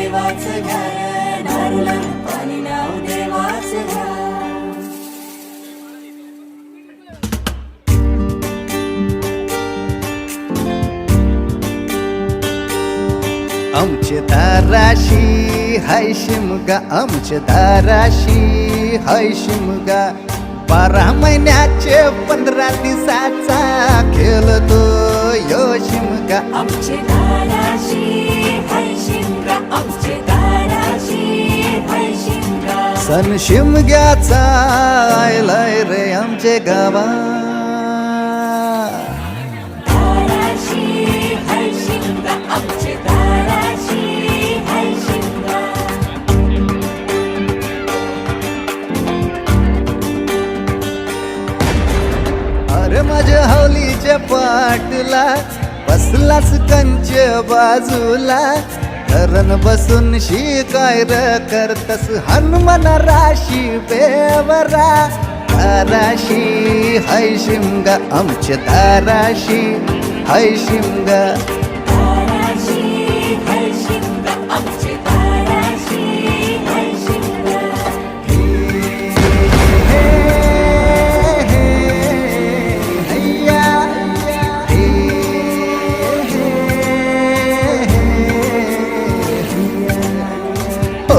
देवाचं घर नारला पाणी नाव देवाचं घर. आमचे दाराशी हाय शिमगा. आमचे दाराशी हाय शिमगा. बारा महिन्याचे पंधरा दिवसाचा खेळतो यो शिमगा. आमचे दाराशी सन शिमग्याचा आयलाय रे आमचे गावा अरे माझ्या हवलीच्या पाटला बसलाच कंच बाजूला. धरण बसून शिकाय र करतस हनुमान राशी बेवरा दाराशी हाय शिमगा आमच्या दाराशी हाय शिमगा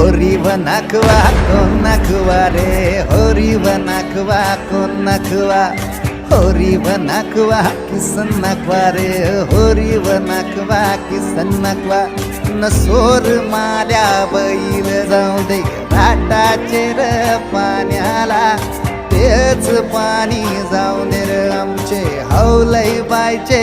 होरी बनकवा कोण नखवा रे? होरीव बनकवा कोण नखवा? होरीव बनकवा किसन नखवा रे? होरीव नखवा किसन नखवा? न सोर माल्या बैल जाऊ दे घाटाचे र पाण्याला. तेच पाणी जाऊ दे रे आमचे हौलई बायचे